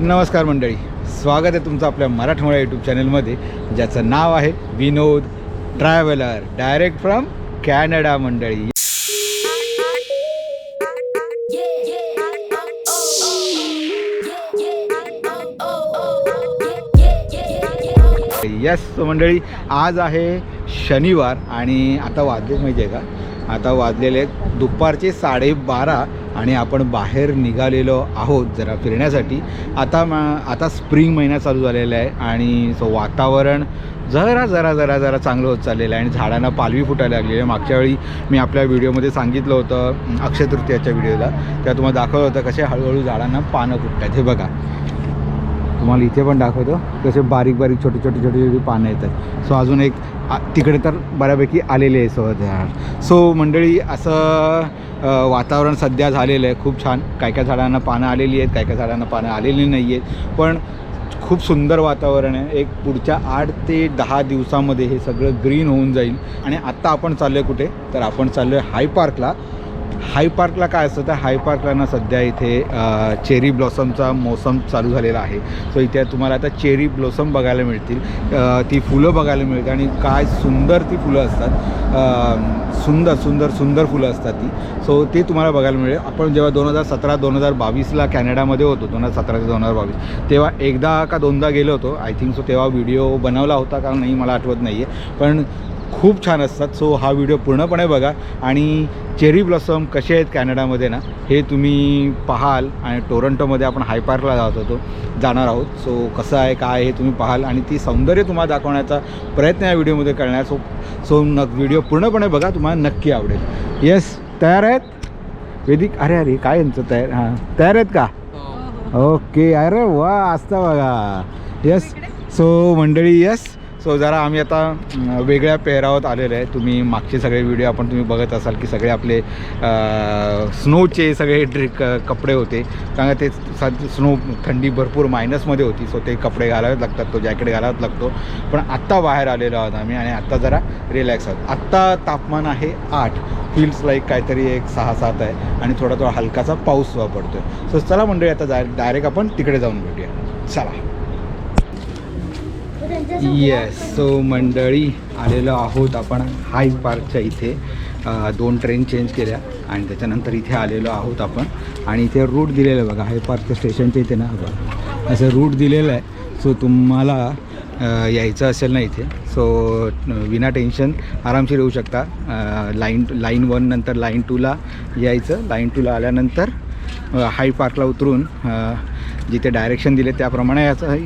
नमस्कार मंडळी. स्वागत आहे तुमचं आपल्या मराठमोळ्या यूट्यूब चॅनलमध्ये ज्याचं नाव आहे Vinod traveller direct from Canada मंडळी. यस मंडळी आज आहे शनिवार आणि आता वाजले माहिती आहे का? आता वाजलेले आहेत दुपारचे साडेबारा. आणि आपण बाहेर निघालेलो आहोत जरा फिरण्यासाठी. आता मा आता स्प्रिंग महिना चालू झालेला आहे आणि सो वातावरण जरा जरा जरा जरा चांगलं होत चाललेलं आहे आणि झाडांना पालवी फुटायला लागलेली आहे. मागच्या वेळी मी आपल्या व्हिडिओमध्ये सांगितलं होतं अक्षय तृतीयाच्या व्हिडिओला. त्या तुम्हाला दाखवलं होतं कसे हळूहळू झाडांना पानं फुटतात. हे बघा. तुम्हाला इथे पण दाखवतो कसे बारीक बारीक छोटी छोटी छोटी छोटी पानं येतात. सो अजून एक तिकडे तर बऱ्यापैकी आलेले आहे सो सो मंडळी असं वातावरण सध्या झालेलं आहे. खूप छान. काय काय झाडांना पानं आलेली आहेत काय काय झाडांना पानं आलेली नाही आहेत. पण खूप सुंदर वातावरण आहे. एक पुढच्या आठ ते दहा दिवसामध्ये हे सगळं ग्रीन होऊन जाईल. आणि आत्ता आपण चाललो आहे कुठे? तर आपण चाललो आहे हाय पार्कला. हाय पार्कला काय असतं? तर हाय पार्कला ना सध्या इथे चेरी ब्लॉसमचा मोसम चालू झालेला आहे. सो इथे तुम्हाला आता चेरी ब्लॉसम बघायला मिळतील. ती फुलं बघायला मिळतील आणि काय सुंदर ती फुलं असतात. सुंदर सुंदर सुंदर फुलं असतात ती. सो ते तुम्हाला बघायला मिळेल. आपण जेव्हा दोन हजार सतरा दोन हजार बावीसला कॅनडामध्ये होतो दोन हजार सतरा ते दोन हजार बावीस तेव्हा एकदा का दोनदा गेलो होतो. आय थिंक सो तेव्हा व्हिडिओ बनवला होता का नाही मला आठवत नाही आहे पण खूप छान असतात. सो हा व्हिडिओ पूर्णपणे बघा. आणि चेरी ब्लॉसम कसे आहेत कॅनडामध्ये ना हे तुम्ही पाहाल आणि टोरंटोमध्ये आपण हाय पार्कला जात होतो जाणार आहोत. सो कसं आहे काय आहे हे तुम्ही पाहाल. आणि ती सौंदर्य तुम्हाला दाखवण्याचा प्रयत्न या व्हिडिओमध्ये करण्यात सो सो न व्हिडिओ पूर्णपणे बघा तुम्हाला नक्की आवडेल. येस तयार आहेत? वेदिक अरे अरे काय यांचं तयार हां. तयार आहेत का? ओके अरे वा असता बघा. येस सो मंडळी येस सो जरा आम्ही आता वेगळ्या पेहरावात आलेलो आहे. तुम्ही मागचे सगळे व्हिडिओ आपण तुम्ही बघत असाल की सगळे आपले स्नोचे सगळे ड्रिक कपडे होते. कारण ते स्नो थंडी भरपूर मायनसमध्ये होती. सो ते कपडे घालावेच लागतात तो जॅकेट घालावाच लागतो. पण आत्ता बाहेर आलेलो आहोत आम्ही आणि आत्ता जरा रिलॅक्स आहोत. आत्ता तापमान आहे आठ. फील्स लाईक काहीतरी एक सहा सात आहे आणि थोडा थोडा हलकासा पाऊस पडतो आहे सो चला मंडळी आता जा डायरेक्ट आपण तिकडे जाऊन भेटूया. चला. येस सो मंडळी आलेलो आहोत आपण हाय पार्कच्या इथे. दोन ट्रेन चेंज केल्या आणि त्याच्यानंतर इथे आलेलो आहोत आपण. आणि इथे रूट दिलेलं आहे बघा हाय पार्कच्या स्टेशनच्या इथे ना बघा. असं रूट दिलेलं आहे. सो तुम्हाला यायचं असेल ना इथे. सो विना टेन्शन आरामशीर येऊ शकता. लाईन लाईन वन नंतर लाईन टूला यायचं. लाईन टूला आल्यानंतर हाय पार्कला उतरून जिथे डायरेक्शन दिले त्याप्रमाणे याचं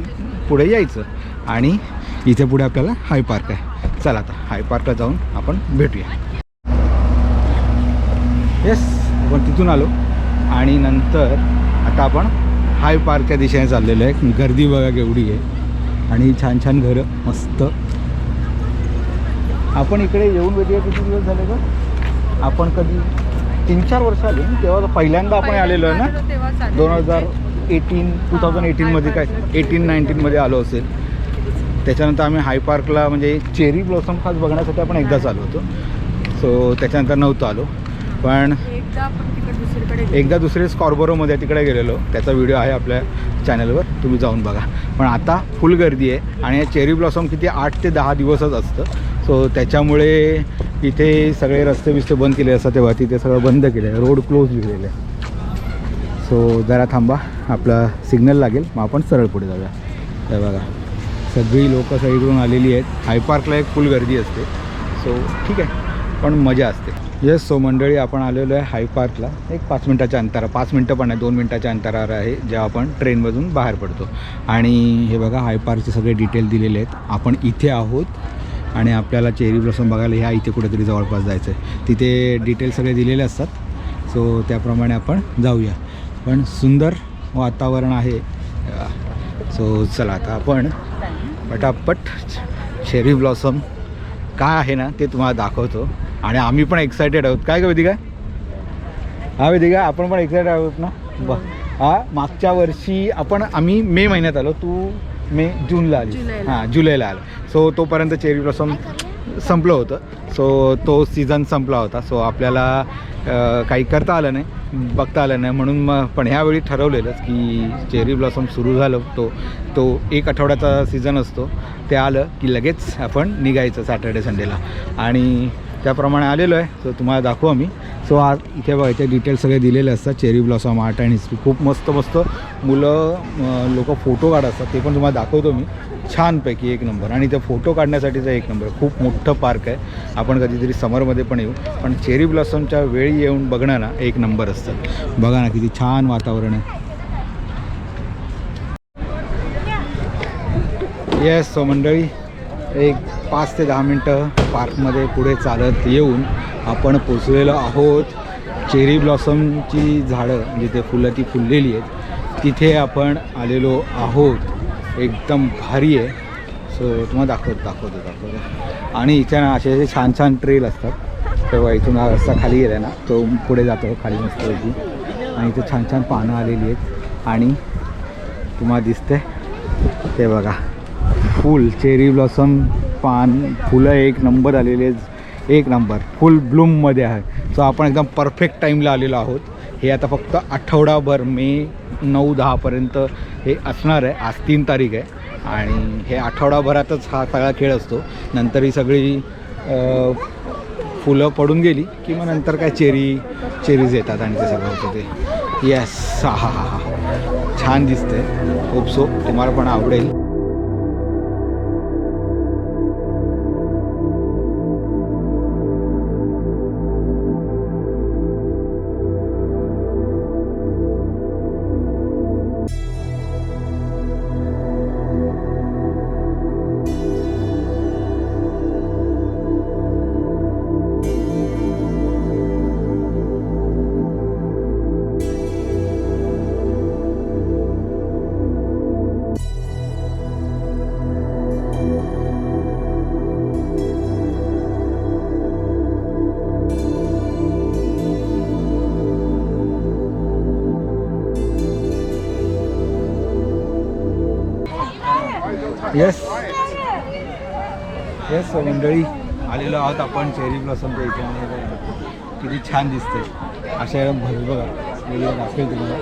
पुढे यायचं. आणि इथे पुढे आपल्याला हाय पार्क आहे. चला आता हाय पार्कला जाऊन आपण भेटूया. येस आपण तिथून आलो. आणि नंतर आता आपण हाय पार्कच्या दिशेने चाललेलो आहे. गर्दी बघा केवढी आहे. आणि छान छान घरं मस्त. आपण इकडे येऊन वेगळे किती दिवस झाले का आपण कधी तीन चार वर्ष आले? तेव्हा पहिल्यांदा आपण आलेलो आहे ना? दोन हजार एटीन टू थाउजंड एटीनमध्ये काय? एटीन नाईन्टीनमध्ये आलो असेल. त्याच्यानंतर आम्ही हाय पार्कला म्हणजे चेरी ब्लॉसम खास बघण्यासाठी आपण एकदाच आलो होतो. सो त्याच्यानंतर नव्हतं आलो. पण एकदा दुसरे स्कॉर्बोरोमध्ये तिकडे गेलेलो. त्याचा व्हिडिओ आहे आपल्या चॅनलवर तुम्ही जाऊन बघा. पण आता फुल गर्दी आहे आणि चेरी ब्लॉसम किती आठ ते दहा दिवसच असतं. सो त्याच्यामुळे इथे सगळे रस्ते बिस्ते बंद केले असतात तेव्हा तिथे सगळं बंद केलं आहे रोड क्लोज लिहिलेलं आहे सो जरा थांबा. आपला सिग्नल लागेल. मग आपण सरळ पुढे जाऊया. हे बघा. सगळी लोकं सगळीकडून आलेली आहेत. हायपार्कला एक फुल गर्दी असते. सो ठीक आहे. पण मजा असते. येस सो मंडळी आपण आलेलो आहे हायपार्कला एक पाच मिनटाच्या अंतरा पाच मिनटं पण आहे दोन मिनटाच्या अंतरावर आहे जेव्हा आपण ट्रेनमधून बाहेर पडतो. आणि हे बघा हायपार्कचे सगळे डिटेल दिलेले आहेत. आपण इथे आहोत आणि आपल्याला चेरी ब्लॉसम बघायला ह्या इथे कुठेतरी जवळपास जायचं आहे. तिथे डिटेल सगळे दिलेले असतात. सो त्याप्रमाणे आपण जाऊया. पण सुंदर वातावरण आहे. सो चला आता आपण पटापट चेरी ब्लॉसम काय आहे ना ते तुम्हाला दाखवतो. आणि आम्ही पण एक्सायटेड आहोत. काय का वेदिका? हा वेदिका आपण पण एक्सायटेड आहोत ना? ब हा मागच्या वर्षी आपण आम्ही मे महिन्यात आलो. तू मे जूनला आली. हां जुलैला आलो. सो तोपर्यंत चेरी ब्लॉसम संपलं होतं. सो तो सीझन संपला होता. सो आपल्याला काही करता आलं नाही बघता आलं नाही. म्हणून मग पण ह्यावेळी ठरवलेलंच की चेरी ब्लॉसम सुरू झालं. तो तो एक आठवड्याचा सीझन असतो. ते आलं की लगेच आपण निघायचं सॅटर्डे संडेला आणि त्याप्रमाणे आलेलो आहे. सो तुम्हाला दाखवू आम्ही. सो आज इथे बघा इथे डिटेल्स सगळे दिलेले असतात. Cherry blossom art and history खूप मस्त मस्त मुलं लोक फोटो काढ असतात. ते पण तुम्हाला दाखवतो मी. छानपैकी एक नंबर. आणि ते फोटो काढण्यासाठीचा एक नंबर. खूप मोठं पार्क आहे. आपण कधीतरी समरमध्ये पण येऊ. पण चेरी ब्लॉसमच्या वेळी येऊन बघणं ना एक नंबर असतं. बघा ना किती छान वातावरण आहे. येस सो मंडळी एक पाच ते दहा मिनटं पार्कमध्ये पुढे चालत येऊन आपण पोचलेलो आहोत. चेरी ब्लॉसमची झाडं जिथे फुलं ती फुललेली आहेत तिथे आपण आलेलो आहोत. एकदम भारी आहे. सो तुम्हाला दाखवतो दाखवतो दाखवतो. आणि इथे ना असे असे छान छान ट्रेल असतात. तेव्हा इथून हा रस्ता खाली गेला ना तो पुढे जातो खाली मस्तपैकी. आणि इथे छान छान पानं आलेली आहेत. आणि तुम्हाला दिसते ते बघा. फुल चेरी ब्लॉसम पान फुलं एक नंबर आलेले आहेत. एक नंबर फुल ब्लूममध्ये आहे. सो आपण एकदम परफेक्ट टाईमला आलेलो आहोत. हे आता फक्त आठवडाभर मे नऊ दहापर्यंत हे असणार आहे. आज तीन तारीख आहे. आणि हे आठवडाभरातच हा सगळा खेळ असतो. नंतर ही सगळी फुलं पडून गेली की मग नंतर काय चेरी चेरीज येतात आणि ते सगळं होतं ते. येस हा हा हा हा. छान दिसतंय. होप सो तुम्हाला पण आवडेल. येस येस मंडळी. आलेलो आहोत आपण. चेरी ब्लॉसमच्या इथे किती छान दिसते अशा भर बघा. वेगळं दाखवेल तुम्हाला.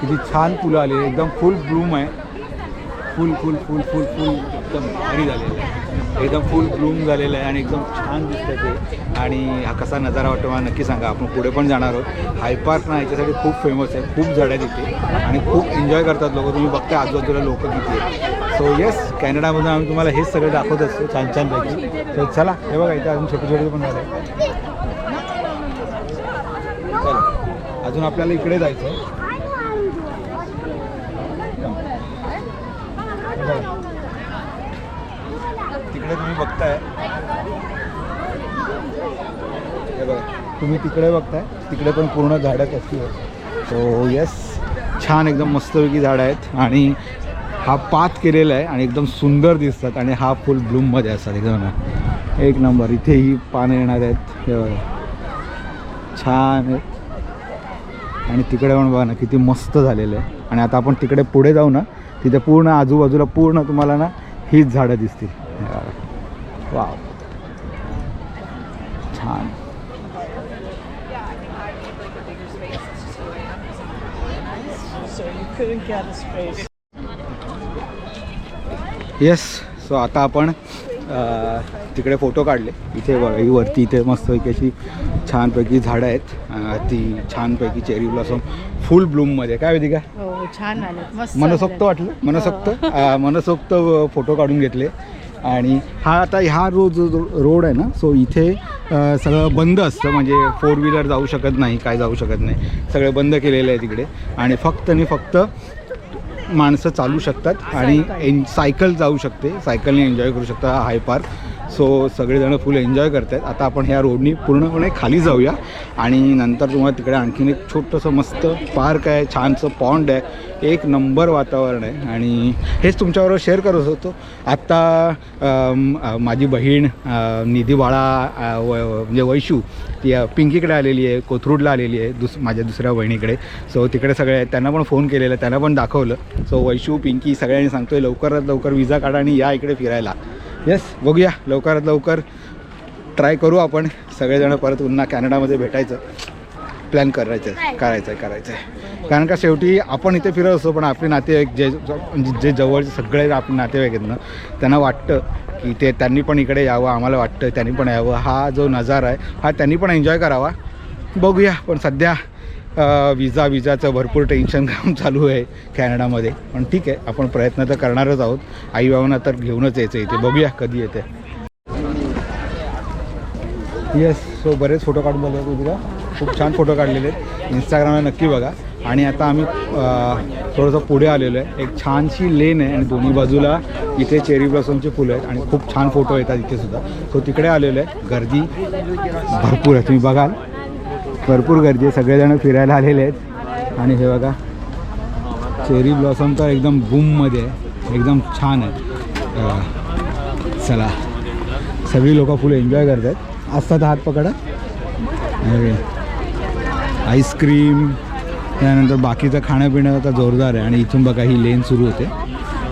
किती छान फुलं आलेली एकदम फुल ब्लूम आहे. फुल फुल फुल फुल फुल एकदम भारी झालेलं आहे. एकदम फुल ब्लूम झालेलं आहे आणि एकदम छान दिसतं ते. आणि हा कसा नजारा वाटतो मला नक्की सांगा. आपण पुढे पण जाणार आहोत. हाय पार्क ना याच्यासाठी खूप फेमस आहे. खूप झाडं आहे तिथे आणि खूप एन्जॉय करतात लोक. तुम्ही बघता आजूबाजूला लोक किती आहेत. सो येस कॅनडामधून आम्ही तुम्हाला हेच सगळं दाखवत असतो छान छानपैकी तर चला हे बघा इथे अजून छोटे छोटे पण झालं. चला अजून आपल्याला इकडे जायचं आहे तिकडे तुम्ही बघताय. हे बघा तुम्ही तिकडे बघताय. तिकडे पण पूर्ण झाडं कशी आहेत. सो येस छान एकदम मस्तपैकी झाडं आहेत. आणि हा पात केलेला आहे आणि एकदम सुंदर दिसतात आणि हा फुल ब्लूममध्ये असतात एकदम ना एक नंबर इथेही पानं येणार आहेत हे छान आहेत आणि तिकडे पण बघा ना किती मस्त झालेलं आहे. आणि आता आपण तिकडे पुढे जाऊ ना तिथे पूर्ण आजूबाजूला पूर्ण तुम्हाला ना हीच झाडं दिसतील. वा छान. So you couldn't get a space. Yes so आता आपण तिकडे फोटो काढले. इथे बघा ही वरती इथे मस्तपैकी अशी छानपैकी झाडं आहेत. ती छानपैकी चेरी ब्लॉसम फुल ब्लूममध्ये काय होती का हो छान मनसोक्त वाटलं? मनसोक्त? अ, मनसोक्त फोटो काढून घेतले. आणि हा आता ह्या रोड जो जो रोड आहे ना सो इथे सगळं बंद असतं. म्हणजे फोर व्हीलर जाऊ शकत नाही काय जाऊ शकत नाही. सगळं बंद केलेलं आहे तिकडे. आणि फक्त आणि फक्त माणसं चालू शकतात आणि एन सायकल जाऊ शकते. सायकलने एन्जॉय करू शकता हाय पार्क. सो सगळेजण फुल एन्जॉय करत आहेत आता आपण ह्या रोडनी पूर्णपणे खाली जाऊया. आणि नंतर तुम्हाला तिकडे आणखीन एक छोटंसं मस्त पार्क आहे छानसं पॉन्ड आहे. एक नंबर वातावरण आहे. आणि हेच तुमच्याबरोबर शेअर करत होतो. आत्ता माझी बहीण निधी बाळा व म्हणजे वैशू ती पिंकीकडे आलेली आहे कोथरूडला आलेली आहे दुस माझ्या दुसऱ्या बहिणीकडे सो तिकडे सगळे आहेत. त्यांना पण फोन केलेला त्यांना पण दाखवलं. सो वैशू पिंकी सगळ्यांनी सांगतोय लवकरात लवकर विजा काढा आणि या इकडे फिरायला. येस बघूया. लवकरात लवकर ट्राय करू आपण. सगळेजण परत पुन्हा कॅनडामध्ये भेटायचं. प्लॅन करायचं आहे करायचं आहे करायचं आहे कारण का शेवटी आपण इथे फिरत असतो पण आपले नातेवाईक जे म्हणजे जे जवळचे सगळे आपले नातेवाईक आहेत ना त्यांना वाटतं की ते त्यांनी पण इकडे यावं आम्हाला वाटतं त्यांनी पण यावं. हा जो नजारा आहे हा त्यांनी पण एन्जॉय करावा. बघूया पण सध्या विजा विजाचं भरपूर टेन्शन काम चालू आहे कॅनडामध्ये. पण ठीक आहे आपण प्रयत्न तर करणारच आहोत. आईबाबांना तर घेऊनच यायचं इथे. बघूया कधी येते. येस सो बरेच फोटो काढून झाले होते खूप छान फोटो काढलेले आहेत. इंस्टाग्रामला नक्की बघा. आणि आता आम्ही थोडंसं पुढे आलेलो आहे. एक छानशी लेन आहे आणि दोन्ही बाजूला इथे चेरी ब्लॉसमची फुलं आहेत. आणि खूप छान फोटो येतात इथे सुद्धा. सो तिकडे आलेलो आहे. गर्दी भरपूर आहे. तुम्ही बघाल. भरपूर गर्दी आहे. सगळेजण फिरायला आलेले आहेत. आणि हे बघा चेरी ब्लॉसम तर एकदम बूममध्ये आहे. एकदम छान आहे. चला. सगळी लोकं फुलं एन्जॉय करत आहेत असतात हात पकडा. आईस्क्रीम त्यानंतर बाकीचं खाणंपिणं आता जोरदार आहे. आणि इथून बघा ही लेन सुरू होते.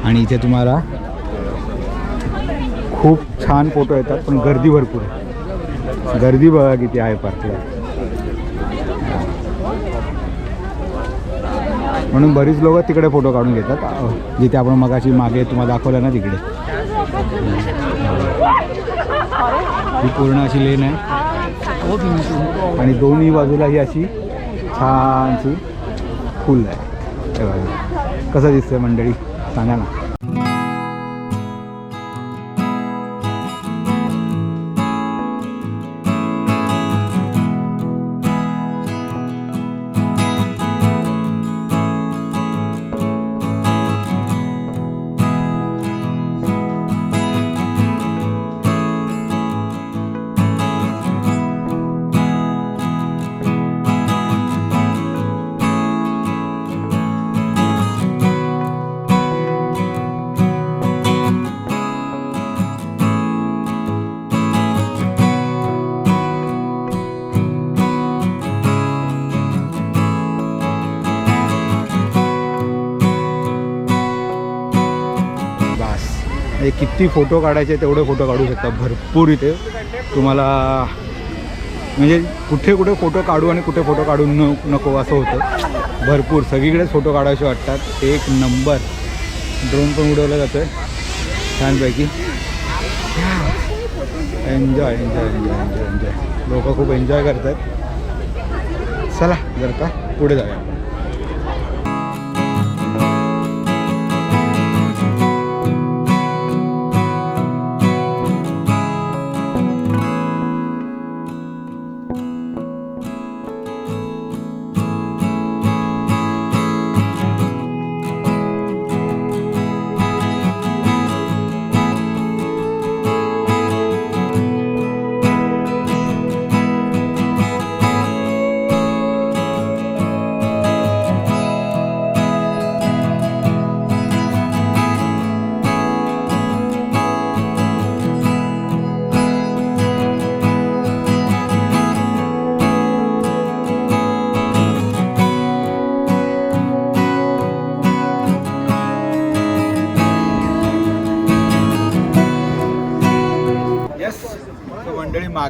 आणि इथे तुम्हाला खूप छान फोटो येतात पण गर्दी भरपूर आहे. गर्दी बघा किती आहे पार्कला म्हणून बरीच लोक तिकडे फोटो काढून घेतात. जिथे आपण मगाशी मागे तुम्हाला दाखवलं ना तिकडे. ही पूर्ण अशी लेन आहे. आणि दोन्ही बाजूला ही अशी छानशी फुल आहे. कसं दिसतंय मंडळी? सांगा ना. किती फोटो काढायचे तेवढे फोटो काढू शकता. भरपूर इथे. तुम्हाला म्हणजे कुठे कुठे फोटो काढू आणि कुठे फोटो काढू न नको असं होतं. भरपूर. सगळीकडेच फोटो काढायचे वाटतात. एक नंबर. ड्रोन पण उडवला जातो आहे छानपैकी. Enjoy enjoy enjoy enjoy enjoy लोक खूप एन्जॉय करतात. चला जर का पुढे जाऊया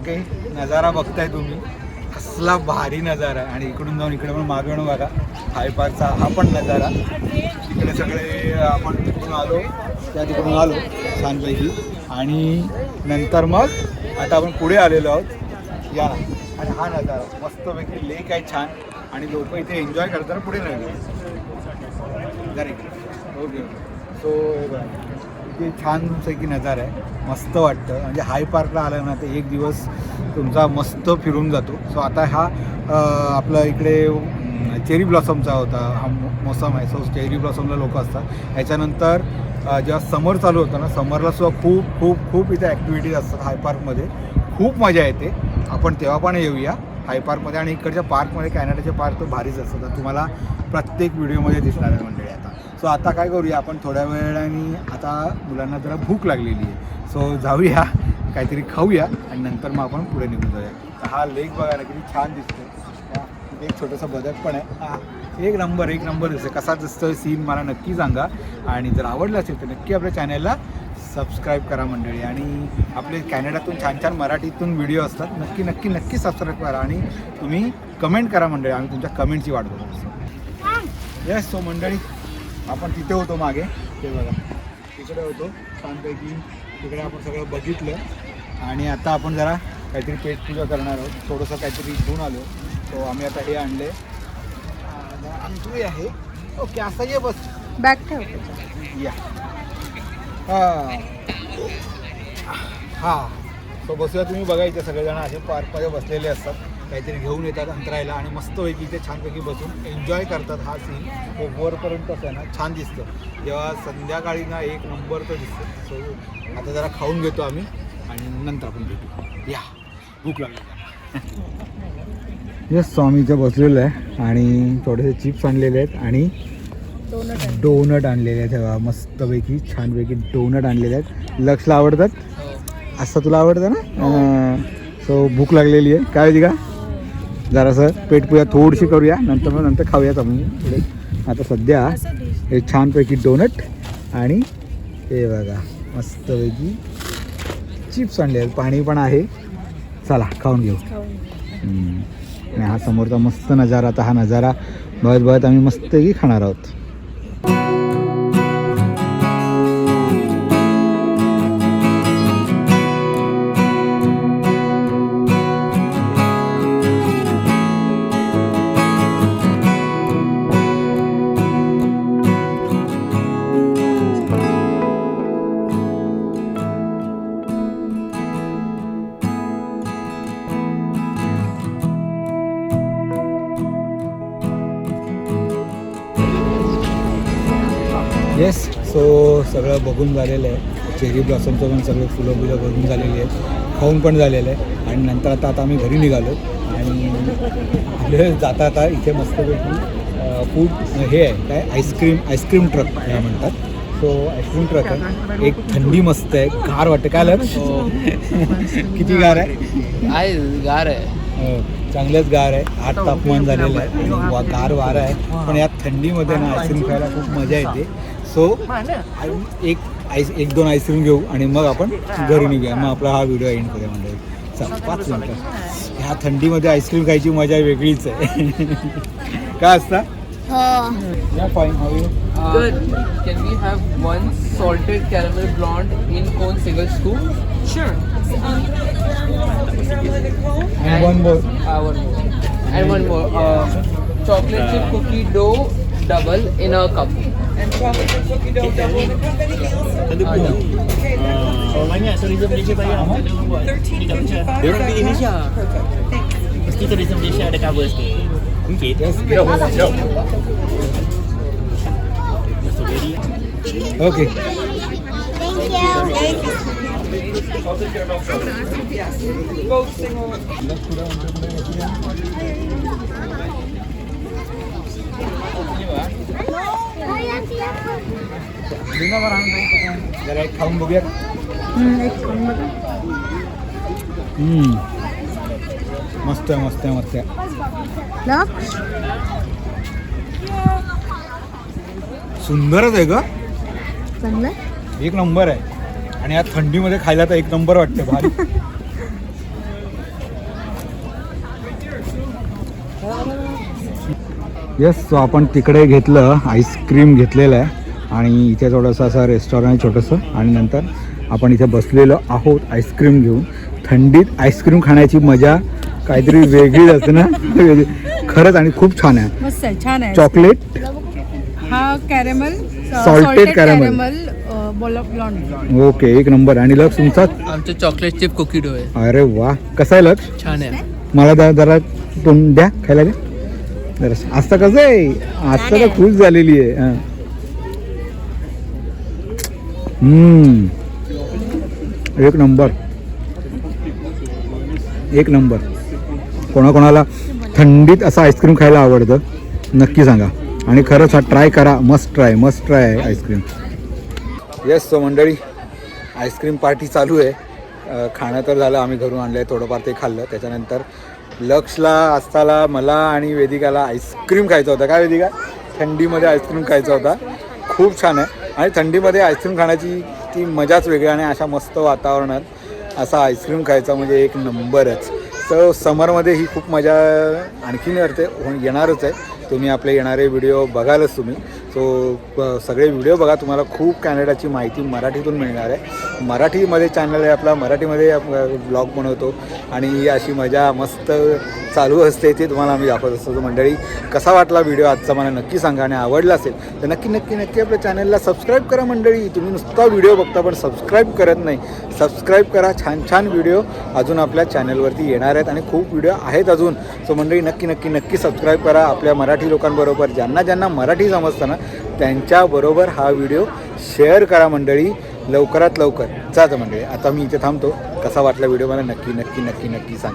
मागे नजारा बघताय तुम्ही. कसला भारी नजारा आहे. आणि इकडून जाऊन इकडे पण मागे बघा. हाय पार्कचा हा पण नजारा. इकडे सगळे आपण तिकडून आलो. त्या तिकडून आलो छानपैकी. आणि नंतर मग आता आपण पुढे आलेलो आहोत. या. आणि हा नजारा. मस्तपैकी लेक आहे छान. आणि लोक इथे एन्जॉय करताना पुढे राहिले. ओके सो इथे छानपैकी नजारा आहे. मस्त वाटतं. म्हणजे हाय पार्कला आलं ना तर एक दिवस तुमचा मस्त फिरून जातो. सो आता हा आपलं आपला इकडे चेरी ब्लॉसमचा होता. हा मो- मोसम आहे. सो चेरी ब्लॉसमला लोक असतात. याच्यानंतर जेव्हा समर चालू होतं ना समरला सुद्धा खूप खूप खूप इथे ॲक्टिव्हिटीज असतात हाय पार्कमध्ये. खूप मजा येते. आपण तेव्हा पण येऊया हाय पार्कमध्ये. आणि इकडच्या पार्कमध्ये कॅनडाचे पार्क तर भारीच असतात. तर तुम्हाला प्रत्येक व्हिडिओमध्ये दिसणार आहे मंडळी आता. सो आता काय करूया आपण? थोड्या वेळाने आता मुलांना जरा भूक लागलेली आहे. सो जाऊया काहीतरी खाऊया आणि नंतर मग आपण पुढे निघून जाऊया. हा लेक बघा ना किती छान दिसतो एक छोटंसं बदक पण आहे. हा एक नंबर एक नंबर दिसतो कसा जसं सीन मला नक्की सांगा. आणि जर आवडलं असेल तर नक्की आपल्या चॅनलला सबस्क्राईब करा मंडळी. आणि आपले कॅनडातून छान छान मराठीतून व्हिडिओ असतात. नक्की नक्की नक्की सबस्क्राईब करा आणि तुम्ही कमेंट करा मंडळी. आम्ही तुमच्या कमेंटची वाट बघतो. येस सो मंडळी आपण तिथे होतो मागे. ते बघा. तिकडे होतो. छानपैकी तिकडे आपण सगळं बघितलं. आणि आता आपण जरा काहीतरी पेट पूजा करणार आहोत. थोडंसं काहीतरी घेऊन आलो. तो आम्ही आता हे आणले. आणतोय आहे. ओके असं ये बस. बॅग ठेव. या. हा. हा. तो बसूया तुम्ही. बघायचे सगळेजण असे पार्कमध्ये बसलेले असतात. काहीतरी घेऊन येतात अंतरायला आणि मस्तपैकी इथे छानपैकी बसून एन्जॉय करतात हा सीन तो वरपर्यंत असं आहे ना छान दिसतं. जेव्हा संध्याकाळी ना एक नंबर तो दिसतो. सो आता जरा खाऊन घेतो आम्ही आणि नंतर आपण भेटू. या. भूक लागली. येस स्वामी इथे बसलेलं आहे आणि थोडेसे चिप्स आणलेले आहेत आणि. डोनट आणलेले. आहेत. तेव्हा मस्तपैकी छानपैकी डोनट आणलेले आहेत. लक्षला आवडतात? असं तुला आवडतं ना? सो भूक लागलेली आहे. काय होती का? जरासं पेटपूजा थोडीशी करूया नंतर मग नंतर खाऊयात आपण. आता सध्या हे छानपैकी डोनट आणि हे बघा मस्तपैकी चिप्स आणले पाणी पण आहे. चला खाऊन घेऊ. आणि हा समोरचा मस्त नजारा आता हा नजारा बघत बघत आम्ही मस्तपैकी खाणार आहोत. बघून झालेलं आहे. चेरी ब्लॉसमचं पण सगळे फुलं बिलं बघून झालेली आहेत खाऊन पण झालेलं आहे. आणि नंतर आता आता आम्ही घरी निघालो. आणि जाता आता इथे मस्तपैकी फूड हे आहे काय आईस्क्रीम आईस्क्रीम ट्रक हे म्हणतात. सो आईस्क्रीम ट्रक आहे. एक थंडी मस्त आहे. गार वाटते. काय लक्ष किती गार आहे? गार आहे. हो, चांगलंच गार आहे. आठ तापमान झालेलं आहे. आणि वा गार वारा आहे. पण या थंडीमध्ये ना आईस्क्रीम खायला खूप मजा येते. सो एक आईस एक दोन आईस्क्रीम घेऊ आणि मग आपण घरी निघूया. मग आपला हा व्हिडिओ एंड करूया म्हणजे चाल पाच मिनटं. ह्या थंडीमध्ये आईस्क्रीम खायची मजा वेगळीच आहे. काय असता? Chocolate chip cookie dough double in a cup And chocolate chip cookie dough double in a cup. Uh, double. Oh banyak tourism Malaysia bayar Kita macam Dia orang pilih Malaysia Mesti tourism Malaysia ada cover sikit Mungkin Yes. Okay जरा एक खाऊन बघूया हम्म, एक खाऊन बघा. हम्म. मस्त आहे मस्त आहे मस्त आहे सुंदरच आहे ग चांगलं एक नंबर आहे आणि या थंडीमध्ये खायला तर एक नंबर वाटते भारी येस सो आपण तिकडे घेतलं आईस्क्रीम घेतलेलं आहे. आणि इथे थोडंसं असं रेस्टॉरंट आहे छोटंसं. आणि नंतर आपण इथे बसलेलो आहोत आईस्क्रीम घेऊन. थंडीत आईस्क्रीम खाण्याची मजा काहीतरी वेगळीच असते ना? खरंच आणि खूप छान आहे. मस्त आहे छान आहे. चॉकलेट हा कॅरेमल caramel. ब्लॉन्ड ओके एक नंबर. आणि लक्ष तुमचा? आमचं चॉकलेट चिप कुकी डो आहे. अरे वा. कसा आहे लक्ष? छान आहे. मला जरा तोंड द्या खायला द्या जरा आता कसं आहे? आता तर खुश झालेली आहे. हा. हम्म. एक नंबर. एक नंबर. कोणाकोणाला थंडीत असं आईस्क्रीम खायला आवडतं नक्की सांगा. आणि खरंच हा ट्राय करा. मस्ट ट्राय मस्ट ट्राय आहे आईस्क्रीम येस सो मंडळी आईस्क्रीम पार्टी चालू आहे. खाणं तर झालं आम्ही घरून आणलं आहे थोडंफार ते खाल्लं. त्याच्यानंतर लक्षला असताना मला आणि वेदिकाला आईस्क्रीम खायचा होता. काय वेदिका? थंडीमध्ये आईस्क्रीम खायचा होता. खूप छान आहे. आणि थंडीमध्ये आईस्क्रीम खाण्याची ती मजाच वेगळी आणि अशा मस्त वातावरणात असा आईस्क्रीम खायचा म्हणजे एक नंबरच. तर समरमध्ये ही खूप मजा आणखीन येते येणारच आहे. तुम्ही आपले येणारे व्हिडिओ बघालच तुम्ही. सो प- सगळे व्हिडिओ बघा तुम्हाला खूप कॅनडाची माहिती मराठीतून मिळणार आहे. मराठीमध्ये चॅनल आहे आपला मराठीमध्ये ब्लॉग बनवतो. आणि ही अशी मजा मस्त चालू असते ते तुम्हाला आम्ही दाखवत असतो. मंडळी कसा वाटला व्हिडिओ आजचा मला नक्की सांगा. आणि आवडला असेल तर नक्की नक्की नक्की आपल्या चॅनलला सबस्क्राईब करा मंडळी. तुम्ही नुसता व्हिडिओ बघता पण सबस्क्राईब करत नाही. सबस्क्राईब करा. छान छान व्हिडिओ अजून आपल्या चॅनलवरती येणार आहेत. आणि खूप व्हिडिओ आहेत अजून. सो मंडळी नक्की नक्की नक्की सबस्क्राईब करा. आपल्या मराठी लोकांबरोबर ज्यांना ज्यांना मराठी समजतं ना त्यांच्याबरोबर हा व्हिडिओ शेअर करा मंडळी. लवकरात लवकर. जातं मंडळी. आता मी इथे थांबतो. कसा वाटला व्हिडिओ मला नक्की नक्की नक्की नक्की सांग.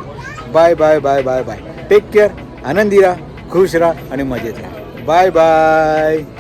Bye bye bye bye bye. Take care आनंदी राहा खुश राहा आणि मजेत राहा. Bye bye.